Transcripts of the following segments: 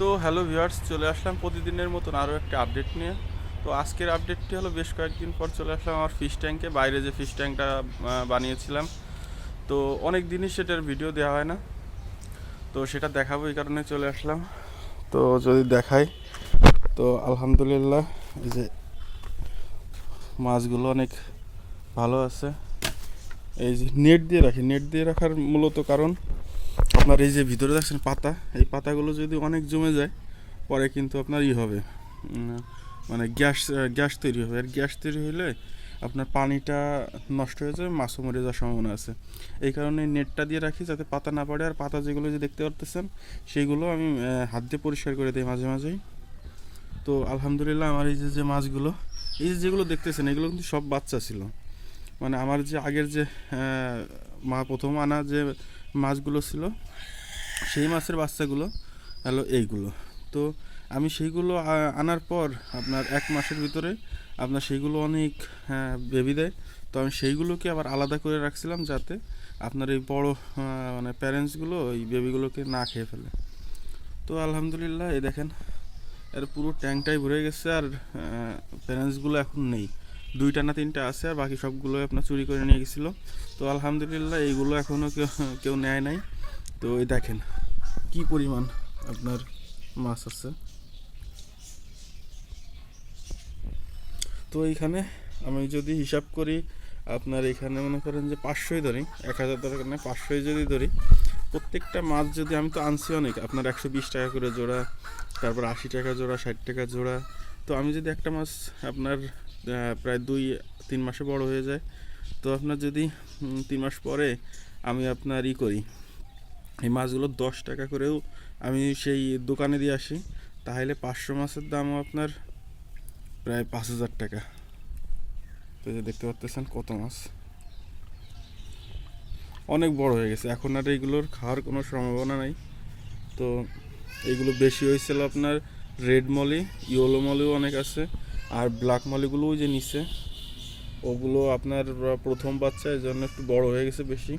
তো hello viewers চলে আসলাম প্রতিদিনের মতন আরও একটা আপডেট নিয়ে। তো আজকের আপডেটটি হলো বেশ কয়েকদিন পর চলে আসলাম আমার ফিশ ট্যাঙ্কে বাইরে যে ফিশ ট্যাঙ্কটা বানিয়েছিলাম। তো অনেক দিনই সেটার ভিডিও দেওয়া হয় না। তো সেটা দেখাবো এই কারণে চলে আসলাম। তো যদি দেখাই, তো আলহামদুলিল্লাহ এই যে মাছগুলো অনেক ভালো আছে। এই যে নেট দিয়ে রাখি নেট দিয়ে রাখার মূলত কারণ আপনার এই যে ভিতরে দেখছেন পাতা, এই পাতাগুলো যদি অনেক জমে যায়, পরে কিন্তু আপনার ই হবে মানে গ্যাস গ্যাস তৈরি হবে। আর গ্যাস তৈরি হলে আপনার পানিটা নষ্ট হয়ে যাবে, মাছও মরে যাওয়ার সম্ভাবনা আছে। এই কারণে নেটটা দিয়ে রাখি যাতে পাতা না পড়ে। আর পাতা যেগুলো যে দেখতে পারতেছেন সেইগুলো আমি হাত দিয়ে পরিষ্কার করে দিই মাঝে মাঝেই। তো আলহামদুলিল্লাহ আমার এই যে যে মাছগুলো, এই যে যেগুলো দেখতেছেন, এগুলো কিন্তু সব বাচ্চা ছিল। মানে আমার যে আগের যে মা প্রথম আনা যে মাছগুলো ছিল, সেই মাছের বাচ্চাগুলো হলো এইগুলো। তো আমি সেইগুলো আনার পর আপনার এক মাসের ভিতরে আপনার সেইগুলো অনেক বেবি দেয়। তো আমি সেইগুলোকে আবার আলাদা করে রাখছিলাম যাতে আপনার এই বড় মানে প্যারেন্টসগুলো এই বেবিগুলোকে না খেয়ে ফেলে। তো আলহামদুলিল্লাহ, এই দেখেন, এর পুরো ট্যাঙ্কটাই ভরে গেছে আর প্যারেন্টসগুলো এখন নেই। দুইটা না তিনটা আছে আর বাকি সবগুলো আপনার চুরি করে নিয়ে গেছিল। তো আলহামদুলিল্লাহ এইগুলো এখনও কেউ কেউ নেয় নাই। তো এই দেখেন, কি পরিমাণ আপনার মাছ আছে। তো এইখানে আমি যদি হিসাব করি, আপনার এখানে মনে করেন যে পাঁচশোই ধরি, এক হাজার দরকার নেই পাঁচশোই যদি ধরি, প্রত্যেকটা মাছ যদি আমি তো আনছি অনেক, আপনার একশো বিশ টাকা করে জোড়া, তারপর আশি টাকা জোড়া, ষাট টাকা জোড়া। তো আমি যদি একটা মাছ আপনার প্রায় দুই, তিন মাসে বড় হয়ে যায়। তো আপনার যদি তিন মাস পরে আমি আপনার ই করি, এই মাছগুলো দশ টাকা করেও আমি সেই দোকানে দিয়ে আসি, তাহলে পাঁচশো মাছের দামও আপনার প্রায় পাঁচ হাজার টাকা। তো যে দেখতে পাচ্তেছেন কত মাছ। অনেক বড় হয়ে গেছে। এখন আর এইগুলোর খাওয়ার কোনো সম্ভাবনা নাই। তো এইগুলো বেশি হয়েছিল আপনার রেড মলি, ইয়েলো মলিও অনেক আছে। আর ব্ল্যাক মলিগুলো ওই যে নিচে ওগুলো আপনার প্রথম বাচ্চা, এই জন্য একটু বড় হয়ে গেছে বেশি।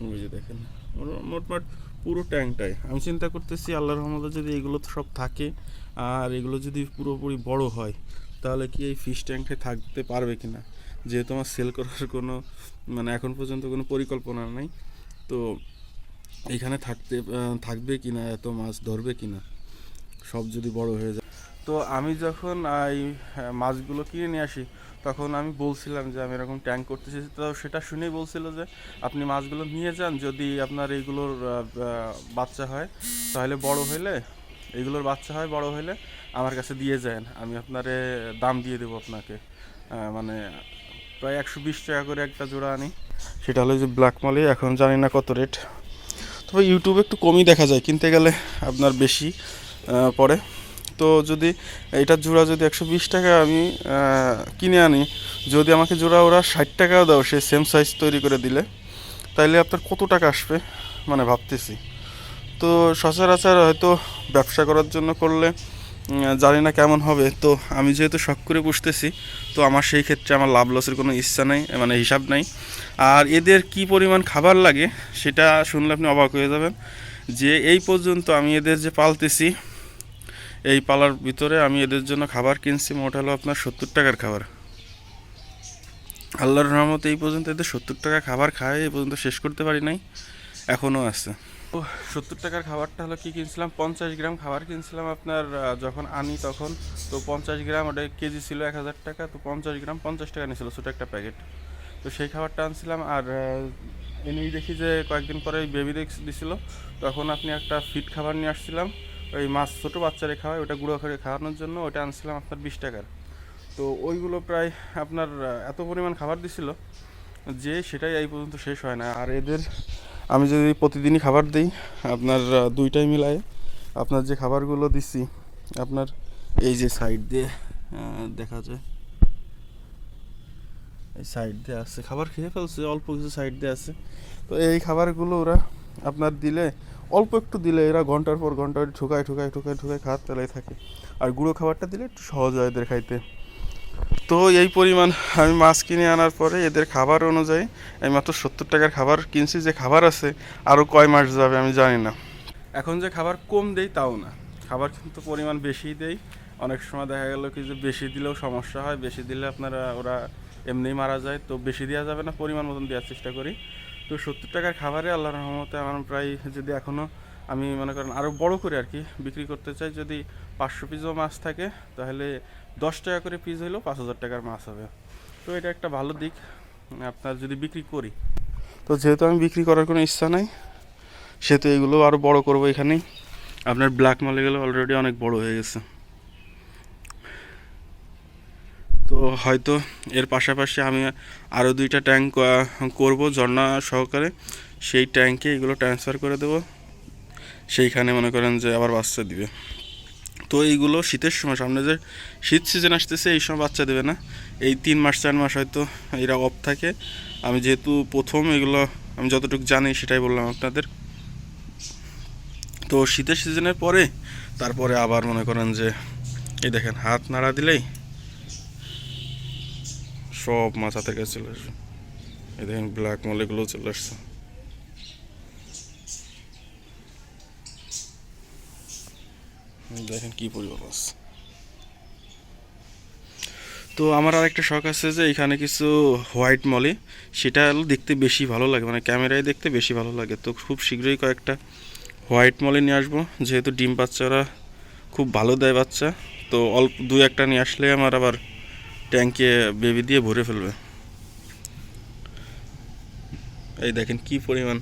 ওই যে দেখেন, মোট- মোটমাট পুরো ট্যাঙ্কটাই আমি চিন্তা করতেছি, আল্লাহর রহমতে যদি এগুলো সব থাকে, আর এগুলো যদি পুরোপুরি বড় হয়, তাহলে কি এই ফিশ ট্যাঙ্কটায় থাকতে পারবে কি না যেহেতু আমার সেল করার কোনো মানে এখন পর্যন্ত কোনো পরিকল্পনা নেই, তো এখানে থাকতে থাকবে কি না এত মাছ ধরবে কি না সব যদি বড় হয়ে যায়। তো আমি যখন এই মাছগুলো কিনে নিয়ে আসি, তখন আমি বলছিলাম যে আমি এরকম ট্যাঙ্ক করতেছি। তো সেটা শুনেই বলছিল যে, আপনি মাছগুলো নিয়ে যান, যদি আপনার এইগুলোর বাচ্চা হয়, তাহলে বড় হইলে, এইগুলোর বাচ্চা হয়, বড় হইলে আমার কাছে দিয়ে যান। আমি আপনারে দাম দিয়ে দেবো আপনাকে। মানে প্রায় একশো বিশ টাকা করে একটা জোড়া আনি। সেটা হলো যে ব্ল্যাক মালি এখন জানি না কত রেট। তবে ইউটিউবে একটু কমই দেখা যায়, কিনতে গেলে আপনার বেশি পড়ে। তো যদি এইটার জোড়া যদি একশো বিশ টাকা আমি কিনে আনি, যদি আমাকে জোড়া ওরা ষাট টাকাও দাও সে সেম সাইজ তৈরি করে দিলে, তাইলে আপনার কত টাকা আসবে? মানে ভাবতেছি। তো সচরাচর হয়তো ব্যবসা করার জন্য করলে জানি না কেমন হবে। তো আমি যেহেতু শখ করে পুষতেছি, তো আমার সেই ক্ষেত্রে আমার লাভ লসের কোনো ইচ্ছা নেই মানে হিসাব নাই। আর এদের কি পরিমাণ খাবার লাগে, সেটা শুনলে আপনি অবাক হয়ে যাবেন। যে এই পর্যন্ত আমি এদের যে পালতেছি এই পালার ভিতরে আমি এদের জন্য খাবার কিনছি। মোট হলো আপনার সত্তর টাকার খাবার। আল্লাহর রহমতে এই পর্যন্ত এদের সত্তর টাকা খাবার খায়, এই পর্যন্ত শেষ করতে পারি নাই এখনও আছে। তো সত্তর টাকার খাবারটা হলো কি কিনছিলাম? পঞ্চাশ গ্রাম খাবার কিনছিলাম আপনার যখন আনি তখন। তো পঞ্চাশ গ্রাম, ওটা কেজি ছিল এক হাজার টাকা, তো পঞ্চাশ গ্রাম পঞ্চাশ টাকা নিয়েছিল ছোটো একটা প্যাকেট। তো সেই খাবারটা আনছিলাম আর এনেই দেখি যে কয়েকদিন পরে বেবি দেখ দিছিল। তখন আপনি একটা ফিট খাবার নিয়ে আসছিলাম। ওই মাছ ছোটো বাচ্চারে খাওয়ায়, ওটা গুঁড়ো করে খাওয়ানোর জন্য ওটা আনছিলাম আপনার বিশ টাকার। তো ওইগুলো প্রায় আপনার এত পরিমাণ খাবার দিছিল যে সেটাই এই পর্যন্ত শেষ হয় না। আর এদের, আমি যদি প্রতিদিনই খাবার দিই, আপনার দুইটাই মিলায় আপনার যে খাবারগুলো দিছি, আপনার এই যে সাইড দিয়ে দেখা যায়। এই সাইড দিয়ে আছে, খাবার খেয়ে ফেলছে, অল্প কিছু সাইড দিয়ে আছে। তো এই খাবারগুলো ওরা আপনার দিলে অল্প একটু দিলে এরা ঘণ্টার পর ঘণ্টা ঠুকায় ঠুকায় ঠুকায় ঠুকায় খাওয়ার তেলাই থাকে। আর গুঁড়ো খাবারটা দিলে একটু সহজ হয় এদের খাইতে। তো এই পরিমাণ আমি মাছ কিনে আনার পরে এদের খাবার অনুযায়ী আমি মাত্র সত্তর টাকার খাবার কিনছি। যে খাবার আছে, আরও কয় মাস যাবে আমি জানি না। এখন যে খাবার কম দেই তাও না। খাবার কিন্তু পরিমাণ বেশি দেই। অনেক সময় দেখা গেল কি যে বেশি দিলেও সমস্যা হয়। বেশি দিলে আপনারা, ওরা এমনিই মারা যায়। তো বেশি দেওয়া যাবে না, পরিমাণ মতন দেওয়ার চেষ্টা করি। তো সত্তর টাকার খাবারে আল্লাহর রহমতে আমার প্রায় যদি এখনও আমি মনে করেন আরও বড় করে আর কি বিক্রি করতে চাই, যদি পাঁচশো পিসও মাছ থাকে, তাহলে দশ টাকা করে পিস হইলেও পাঁচ হাজার টাকার মাছ হবে। তো এটা একটা ভালো দিক, আপনার যদি বিক্রি করি। তো যেহেতু আমি বিক্রি করার কোনো ইচ্ছা নাই, সেহেতু এগুলো আরও বড় করব এখানেই। আপনার ব্ল্যাক মালগুলো অলরেডি অনেক বড় হয়ে গেছে। তো হয়তো এর পাশাপাশি আমি আরও দুইটা ট্যাঙ্ক করব ঝর্ণা সহকারে। সেই ট্যাঙ্কে এগুলো ট্রান্সফার করে দেবো। সেইখানে মনে করেন যে আবার বাচ্চা দিবে। তো এইগুলো শীতের সময়, সামনে যে শীত সিজন আসতেছে, এই সময় বাচ্চা দেবে না। এই তিন মাস, চার মাস হয়তো এরা অফ থাকে। আমি যেহেতু প্রথম এগুলো, আমি যতটুকু জানি সেটাই বললাম আপনাদের। তো শীতের সিজনের পরে, তারপরে আবার মনে করেন যে, এই দেখেন, হাত নাড়া দিলেই সব হাতের কাছে চলে আসবে। এই দেখেন ব্ল্যাক মলেগুলো চলে আসছে। দেখেন কি পরিমাণ মাছ তো আমার আর একটা শখ আছে যে এখানে কিছু হোয়াইট মলি, সেটা দেখতে বেশি ভালো লাগে মানে ক্যামেরায় দেখতে বেশি ভালো লাগে। তো খুব শীঘ্রই কয়েকটা হোয়াইট মলি নিয়ে আসব, যেহেতু ডিম বাচ্চারা খুব ভালো দেয় বাচ্চা। তো অল্প দু একটা নিয়ে আসলে আমার আবার ট্যাঙ্কে বেবি দিয়ে ভরে ফেলবে। এই দেখেন কি পরিমাণ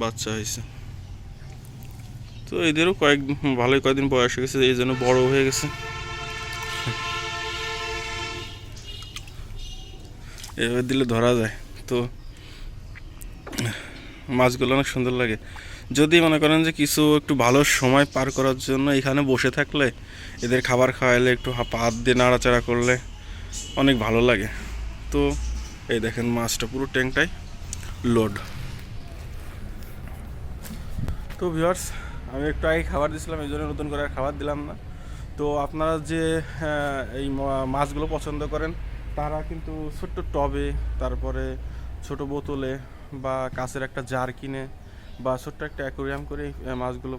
বাচ্চা হয়েছে। তো এদেরও কয়েক, ভালোই কয়েকদিন বয়স হয়ে গেছে, এই জন্য বড় হয়ে গেছে। এভাবে দিলে ধরা যায়। তো মাছগুলো অনেক সুন্দর লাগে। যদি মনে করেন যে কিছু একটু ভালো সময় পার করার জন্য এখানে বসে থাকলে, এদের খাবার খাওয়াইলে, একটু হাত দিয়ে নাড়াচাড়া করলে অনেক ভালো লাগে। তো এই দেখেন মাছটা পুরো ট্যাঙ্কটাই লোড তো ভিউয়ার্স আমি একটু আগে খাবার দিয়েছিলাম, এই জন্য নতুন করে খাবার দিলাম না। তো আপনারা যে এই মাছগুলো পছন্দ করেন, তারা কিন্তু ছোট্ট টবে, তারপরে ছোট বোতলে বা কাছের একটা জার কিনে বা ছোট্ট একটা অ্যাকোরিয়াম করে মাছগুলো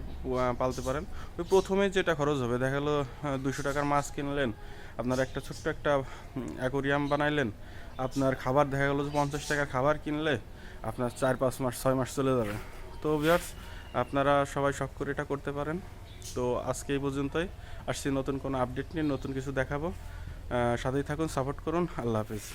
পালতে পারেন। ওই প্রথমে যেটা খরচ হবে, দেখা গেলো দুশো টাকার মাছ কিনলেন আপনার একটা ছোট্ট একটা অ্যাকোরিয়াম বানাইলেন, আপনার খাবার দেখা গেলো যে পঞ্চাশ টাকার খাবার কিনলে আপনার চার, পাঁচ মাস, ছয় মাস চলে যাবে। তো ভিউয়ার্স আপনারা সবাই শখ করে এটা করতে পারেন। তো আজকে এই পর্যন্তই। আসছি নতুন কোনো আপডেট নিয়ে, নতুন কিছু দেখাবো। সাথেই থাকুন সাপোর্ট করুন। আল্লাহ হাফিজ।